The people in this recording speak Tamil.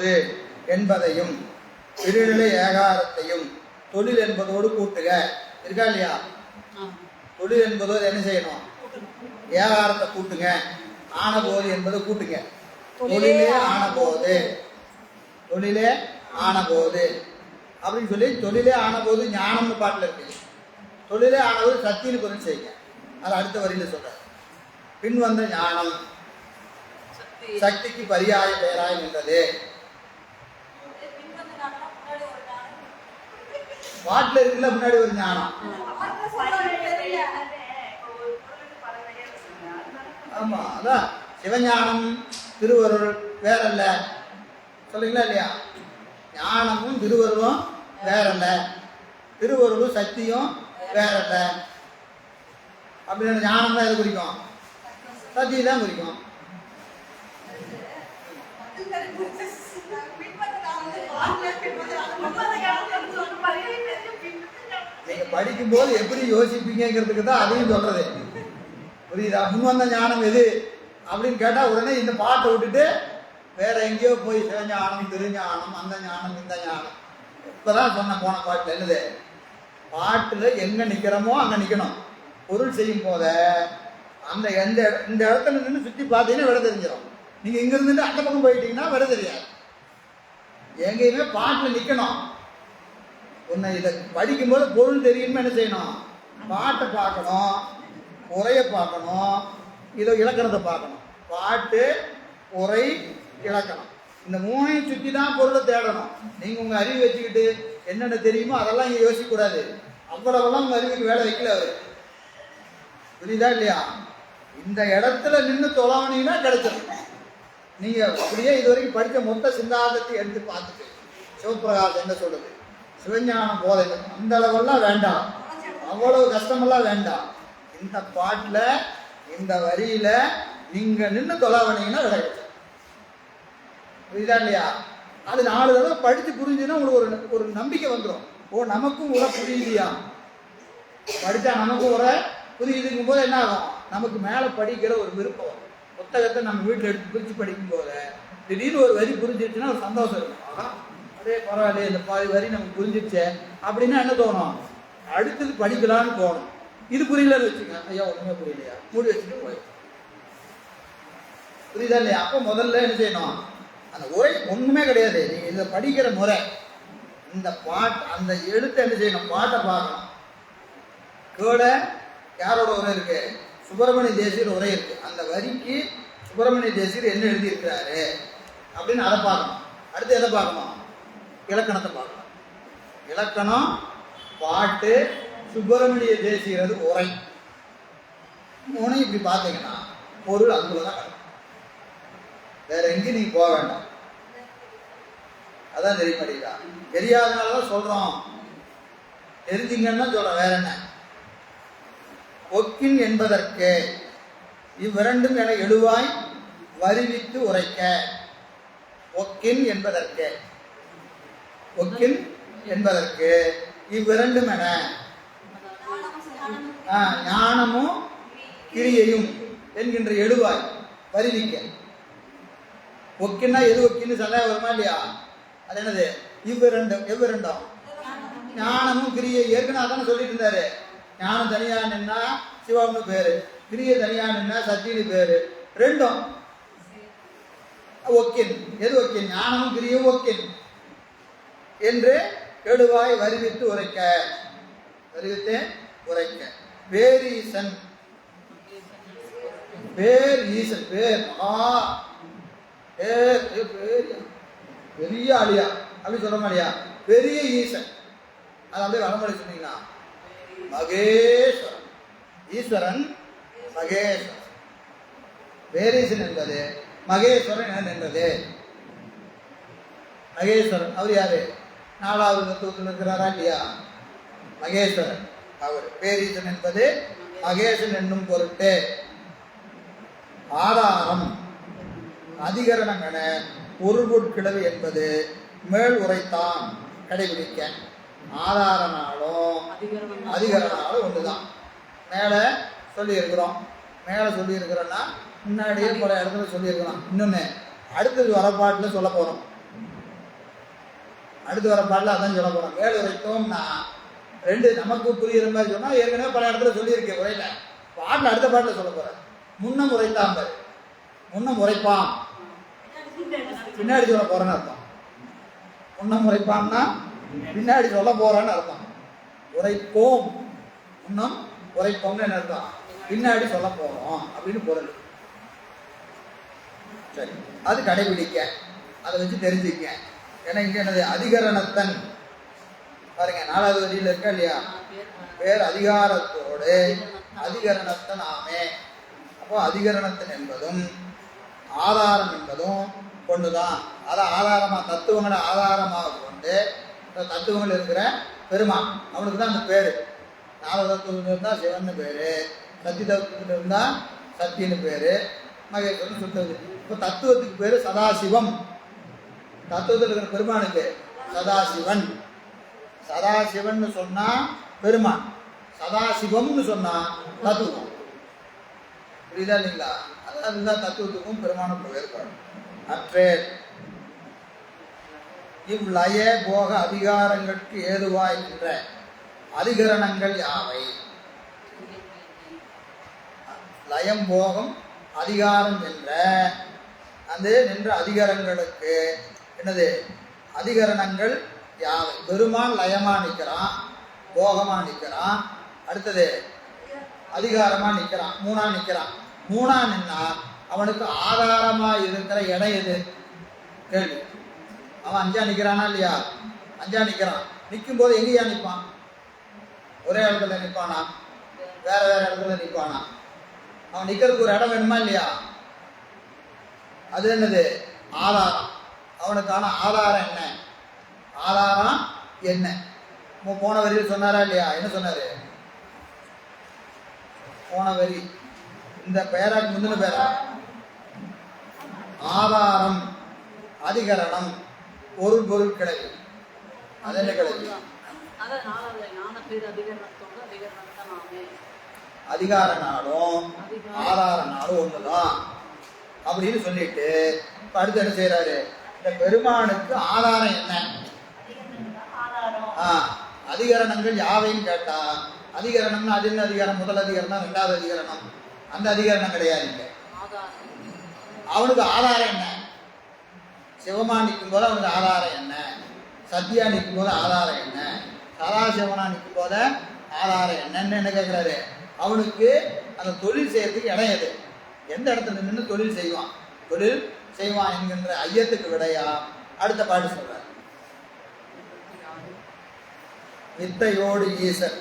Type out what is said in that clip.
போது என்பதையும் இருநிலை ஏகாரத்தையும் தொழில் என்பதோடு கூட்டுக. இருக்கா இல்லையா? தொழில் என்பதோடு என்ன செய்யணும்? ஏகாரத்தை கூட்டுங்க. ஆனபோது என்பதை கூட்டுங்க. தொழிலே ஆனபோது. தொழிலே ஆனபோது. அப்படின்னு சொல்லி தொழிலே ஆனபோது ஞானம்னு பாட்டில் இருக்கு. தொழிலே ஆனபோது சத்தின்னு பொருள் செய்யுங்க. அது அடுத்த வரியில சொல்ற பின் வந்த ஞானம் சக்திக்கு பரியாய பெயராய் நின்றது. பாட்டில் இருக்குல்ல முன்னாடி ஒரு ஞானம். ஆமா அதான் சிவஞானம் திருவருள் வேறல்ல. சொல்றீங்களா இல்லையா? ஞானமும் திருவருளும் வேறல்ல. திருவருளும் சக்தியும் வேறல்ல. அப்படின்னு ஞானம் தான் எது குறிக்கும்? சக்தி தான் குறிக்கும். படிக்கும்போது எப்படி யோசிப்பீங்கிறதுக்கு தான் அதையும் சொல்றது. புரியுதா? முன் ஞானம் எது? அப்படின்னு கேட்டால் உடனே இந்த பாட்டை விட்டுட்டு வேற எங்கேயோ போய் சிவஞானம் திருஞானம் அந்த ஞானம் இந்த ஞானம். இப்போதான் சொன்ன போன பாட்டு என்னது? பாட்டில் எங்கே நிற்கிறோமோ அங்கே நிற்கணும் பொருள் செய்யும் போத அந்த எந்த இந்த இடத்துல நின்று சுற்றி பார்த்தீங்கன்னா விட தெரிஞ்சிடும் நீங்கள் இங்கே இருந்துட்டு அந்த பக்கம் போயிட்டீங்கன்னா விட தெரியாது. எங்கேயுமே பாட்டில் நிற்கணும் உன்னை இதை படிக்கும்போது பொருள் தெரியும்னு என்ன செய்யணும்? பாட்டை பார்க்கணும் உரையை பார்க்கணும் இதை இலக்கணத்தை பார்க்கணும். பாட்டு உரை இலக்கணம். இந்த மூணையும் சுற்றி தான் பொருளை தேடணும். நீங்கள் உங்கள் அறிவு வச்சுக்கிட்டு என்னென்ன தெரியுமோ அதெல்லாம் இங்கே யோசிக்கக்கூடாது அவ்வளவெல்லாம் உங்கள் அறிவுக்கு வேலை வைக்கல அவர். புரியுதா இல்லையா? இந்த இடத்துல நின்று தொலைவனீங்கன்னா கிடைச்சிடும் நீங்கள் அப்படியே இது வரைக்கும் படித்த மொத்த சிந்தாந்தத்தை எடுத்து பார்த்துட்டு சிவபிரகாஷ் என்ன சொல்லுது? சிவஞானம் போதை அந்த அளவெல்லாம் வேண்டாம். அவ்வளவு கஷ்டமெல்லாம் வேண்டாம். இந்த பாட்டில் இந்த வரியில நீங்க நின்று தொலைவனீங்கன்னா விட புரியுதா இல்லையா? அது நாலு தடவை படித்து புரிஞ்சுன்னா உங்களுக்கு ஒரு ஒரு நம்பிக்கை வந்துடும் ஓ நமக்கும் உரை புரியுதியா? படித்தா நமக்கும் உரை புரியுதுங்கும் போது என்ன ஆகும்? நமக்கு மேலே படிக்கிற ஒரு விருப்பம். புத்தகத்தை நம்ம வீட்டில் எடுத்து பிரித்து படிக்கும் போது திடீர்னு ஒரு வரி புரிஞ்சிருச்சுன்னா ஒரு சந்தோஷம் இருக்கும். ஆனால் அதே பரவாயில்ல இந்த பாதி வரி நமக்கு புரிஞ்சிடுச்சே அப்படின்னா என்ன தோணும்? அடுத்தது படிக்கலாம்னு தோணும். இது புரியலன்னு வச்சுக்கோங்க ஐயா ஒன்றுமே புரியலையா? மூடி வச்சுட்டு போய். புரியுதா இல்லையா? அப்போ முதல்ல என்ன செய்யணும்? அந்த உரை ஒன்றுமே கிடையாது. நீங்கள் இதை படிக்கிற முறை. இந்த பாட்டு அந்த எழுத்தை என்ன செய்யணும்? பாட்டை பார்க்கணும். கீழே யாரோட உரை இருக்கு? சுப்பிரமணிய தேசியர் உரை இருக்கு. அந்த வரிக்கு சுப்பிரமணிய தேசியர் என்ன எழுதியிருக்கிறாரு? அப்படின்னு அதை பார்க்கணும். அடுத்து எதை பார்க்கணும்? இலக்கணத்தை பார்க்கலாம் இலக்கணம் பாட்டு சுப்பிரமணிய தேசியது உரை. மூணையும் இப்படி பார்த்தீங்கன்னா பொருள் அங்குல தான் கிடக்கும். வேற எங்கேயும் நீங்க போக வேண்டாம். அதான் தெரிய மாட்டேங்குதா தெரியாதனால தான் சொல்றோம். தெரிஞ்சிங்கன்னா சொல்றோம். வேற என்ன? ஒக்கின் என்பதற்கு இவ்விரண்டும் என எழுவாய் வருவித்து உரைக்க. ஒக்கின் என்பதற்கு. ஒக்கின் என்பதற்கு இவ்விரண்டும் என ஞானமும் கிரியையும் என்கின்ற எழுவாய் வருவிக்க. ஒக்கின்னா எது ஒக்கின்னு சந்தேகம் வருமா இல்லையா? அது என்னது? இவ்விரண்டும் எவ்விரண்டும்? ஞானமும் கிரியை ஏற்கனவே அதானே சொல்லிட்டு இருந்தாரு. ஞானம் தனியா நின்னா சிவம்னு பேரு. கிரியை தனியா நின்னா சத்தின்னு பேரு. ரெண்டும். ஒக்கின் எது ஒக்கின் ஞானமும் கிரியும் ஒக்கின் என்று கெடுவாய் வருவித்து உரைக்க. வருவித்தேன் உரைக்க. வேர் ஈசன். பேர் ஈசன் பேர் மகா. வேர் பெரிய அழியா அப்படி சொல்ல மாட்டியா பெரிய ஈசன். அதை அப்படியே வடமொழி சொன்னீங்கன்னா மகேஸ்வரன். ஈஸ்வரன் மகேஸ்வரன். வேரீசன் என்பது மகேஸ்வரன் என்ன என்பது மகேஸ்வரன். அவர் யாரு? நாலாவது தத்துவத்தில் இருக்கிறாரா இல்லையா? மகேஸ்வரன். அவர் பேரீசன் என்பது மகேசன் என்னும் பொருட்டு. ஆதாரம் அதிகரணம் என பொருள்பொருட்கிழவு என்பது மேல் உரைத்தான் கடைபிடிக்க. ஆதாரனாலும் அதிகரணாலும் ஒண்ணுதான். மேலே சொல்லியிருக்கிறோம். மேலே சொல்லியிருக்கிறோன்னா முன்னாடியே பல இடத்துல சொல்லியிருக்கிறோம் இன்னொன்று அடுத்தது வர பாட்டில் சொல்ல போகிறோம் அடுத்து வர பாடல அதான் சொல்ல போறோம் மேல் உரைத்தோம்னா ரெண்டு நமக்கு புரியுற மாதிரி சொன்னா ஏற்கனவே பல இடத்துல சொல்லியிருக்கேன் உரையில பாடல அடுத்த பாட்டில் சொல்ல போறேன். முன்னம் உரைத்தான் பாரு. முன்னம் உரைப்பான் பின்னாடி சொல்ல போறேன்னு அர்த்தம். முன்னம் உரைப்பான்னா பின்னாடி சொல்ல போறேன்னு அர்த்தம். உரைப்போம் முன்னம் உரைப்போம்னு என்ன அர்த்தம்? பின்னாடி சொல்ல போறோம் அப்படின்னு பொருள். சரி. அது கடைபிடிக்க. அதை வச்சு தெரிஞ்சுக்க. ஏன்னா இங்கே என்னது? அதிகரணத்தன். பாருங்க நாலாவது வரியில் இருக்கா இல்லையா? பேர் அதிகாரத்தோடு அதிகரணத்தன் ஆமே. அப்போ அதிகரணத்தன் என்பதும் ஆதாரம் என்பதும் கொண்டுதான். அதை ஆதாரமாக தத்துவங்களை ஆதாரமாக கொண்டு இந்த தத்துவங்கள் இருக்கிற பெருமான். அவனுக்கு தான் அந்த பேர். நாலு தத்துவத்தில் இருந்தால் சிவன் பேர். சத்தி தத்துவத்தில் இருந்தால் சத்தின்னு பேர். மகேஸ்வரன் சுத்தது இப்போ தத்துவத்துக்கு பேர் சதாசிவம். தத்துவத்தில் இருக்கிற பெருமானுக்கு சதாசிவன். சதாசிவன் சொன்னா பெருமான். சதாசிவம்னு சொன்னா தத்துவம். புரியுதா இல்லைங்களா? அதுதான் தத்துவத்துக்கும் பெருமானுக்கும் வேறுபாடு. அற்றே. இவ்வளய போக அதிகாரங்களுக்கு ஏதுவாய்கின்ற அதிகரணங்கள் யாவை? லயம் போகம் அதிகாரம் என்ற. அந்த நின்ற அதிகாரங்களுக்கு என்னது? அதிகரணங்கள் யாவை பெருமான் லயமா நிற்கிறான் போகமா நிற்கிறான். அடுத்தது அதிகாரமா நிற்கிறான் மூணா நிற்கிறான். மூணா நின்னா அவனுக்கு ஆதாரமா இருக்கிற இடம் எது? கேள்வி. அவன் அஞ்சா நிற்கிறானா இல்லையா? அஞ்சா நிற்கிறான். நிற்கும் போது எங்கேயா நிற்பான்? ஒரே இடத்துல நிற்பானா? வேற வேற இடத்துல நிற்பானா? அவன் நிற்கிறதுக்கு ஒரு இடம் வேணுமா இல்லையா? அது என்னது? ஆதாரம். அவனுக்கான ஆதாரம் என்ன? ஆதாரம் என்ன? போன வரியில் சொன்னாரா இல்லையா? என்ன சொன்னாரு? போன வரி. இந்த பெயராக்கு முந்தின பேரா? ஆதாரம் அதிகரணம் பொருள் பொருள் கிளவி அது என்ன கிளவி அதிகார நாளும் ஆதார நாளும் ஒண்ணுதான். அப்படின்னு சொல்லிட்டு அடுத்து என்ன செய்யறாரு இந்த பெருமானுக்கு ஆதாரம் என்ன? ஆ, அதிகரணங்கள் யாவைன்னு கேட்டா அதிகரணம்னா அது என்ன அதிகாரம்? முதல் அதிகாரம் ரெண்டாவது அதிகரணம். அந்த அதிகரணம் கிடையாது இங்க. அவனுக்கு ஆதாரம் என்ன? சிவமா நிற்கும் போது அவனுக்கு ஆதாரம் என்ன? சத்யா நிற்கும் போது ஆதாரம் என்ன? சதாசிவனா நிற்கும் போத ஆதாரம் என்னன்னு என்ன கேட்கிறாரு? அவனுக்கு அந்த தொழில் செய்யறதுக்கு இடம் எது? எந்த இடத்துல நின்று தொழில் செய்வான்? தொழில் செய்வான் என்கின்ற ஐயத்துக்கு விடையா அடுத்த பாட்டு சொல்றார். வித்தையோடு ஈசன்.